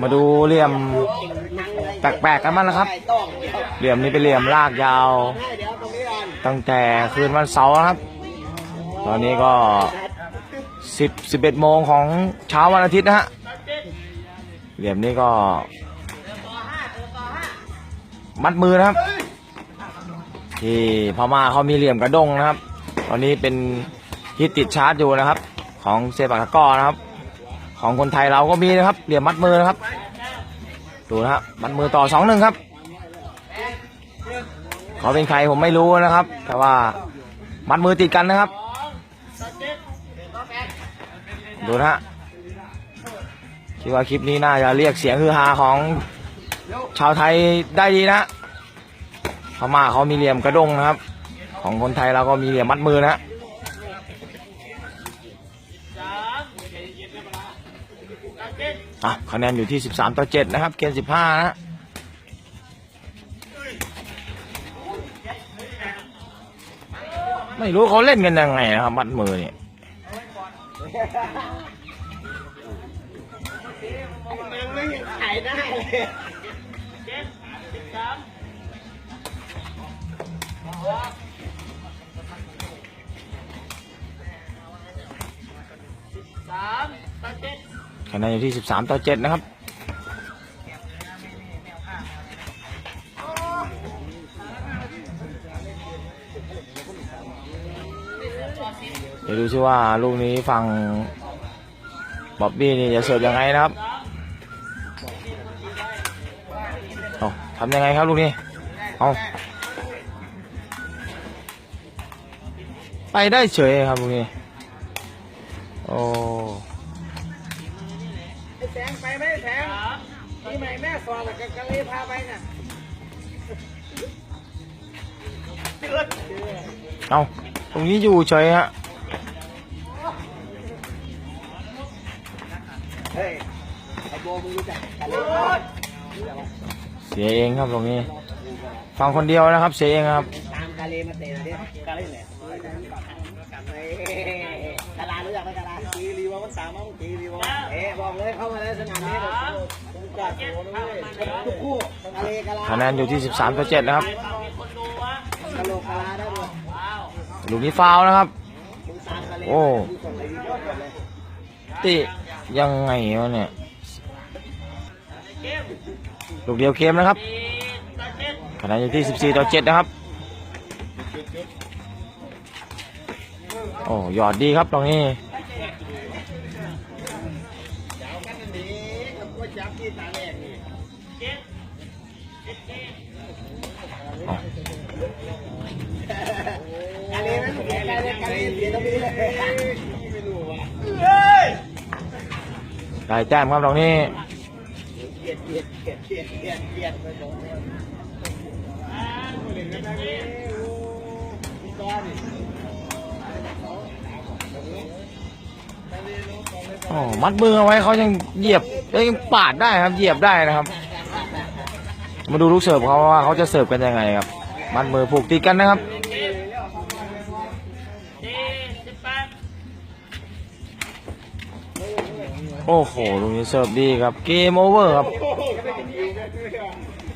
มาดูเหลี่ยมแปลกๆกันบ้างนะครับ เหลี่ยมนี้เป็นเหลี่ยมลากยาว ตั้งแต่คืนวันเสาร์นะครับ ตอนนี้ก็สิบสิบเอ็ดโมงของเช้าวันอาทิตย์นะฮะ เหลี่ยมนี้ก็ มัดมือนะครับ ที่พม่าเขามีเหลี่ยมกระด้งนะครับ ตอนนี้เป็นฮิตติดชาร์จอยู่นะครับ ของเซปักตะกร้อนะครับ ของคนไทยเราก็มีนะครับเหลี่ยมมัดมือนะครับ ดูนะครับมัดมือต่อสองหนึ่งครับเขาเป็นใครผมไม่รู้นะครับ แต่ว่ามัดมือติดกันนะครับ ดูนะฮะคิดว่าคลิปนี้น่าจะเรียกเสียงฮือฮาของชาวไทยได้ดีนะพม่าเขามีเหลี่ยมกระด้งนะครับ ของคนไทยเราก็มีเหลี่ยมมัดมือนะ อะคะแนนอยู่ที่ 13 ต่อ 7 นะครับ เกณฑ์15นะฮะไม่รู้เขาเล่นกันยังไงนะครับ มัดมือเนี่ยมันไม่ยังขายได้เลย คะแนนอยู่ที่ 13 ต่อ 7 นะครับเดี๋ยวดูซิว่าลูกนี้ฝั่งบ๊อบบี้นี่จะเสิร์ฟยังไงนะครับเอาทำยังไงครับลูกนี้ เอาไปได้เฉยครับลูกนี้ โอ้ สงไปไหมแสงที่ใหม่แม่สอนกับกะเลยพาไปน่ะเอาตรงนี้อยู่เฉยฮะเฮ้ยไอ้โบมึงรู้จักกะเลย เสียเองครับตรงนี้ฟังคนเดียวนะครับ เสียเองครับ ตามกะเลมาเตะน่ยดิกะเลยไหนกะลารู้จักไหมกะลากีรีวอมันสามมั้งกีรีวอเอ๊บอกเลยเข้ามาแล้วสนามนี้ผมจัดโอ้ยทุกคู่กะเลกะลาคะแนนอยู่ที่ 13ต่อ7นะครับกะโลกกะลาได้ด้วยลูกนี้ฟาวนะครับ โอ้ติยังไงวะเนี่ย ลูกเดียวเกมนะครับคะแนนอยู่ที่ 14 ต่อ 7 นะครับ โอ้หยอดดีครับตรงนี้กะเลยนั้นกะเลยกะเลยเปลี่ยนตรงนี้เลยดเปลี่ยนเปลี่ยนเปลี่ยนเปลี่ยนเปลี่ยนเปลี่ยนไปตรงนี้พี่ก้อนโอ้มัดมือเอาไว้เขายังเหยียบยยังปาดได้ครับ เหยียบได้นะครับ มาดูลูกเสิร์ฟเขาว่าเขาจะเสิร์ฟกันยังไงครับ มัดมือผูกติดกันนะครับ โอ้โหลูกนี้เสิร์ฟดีครับ เกมโอเวอร์ครับ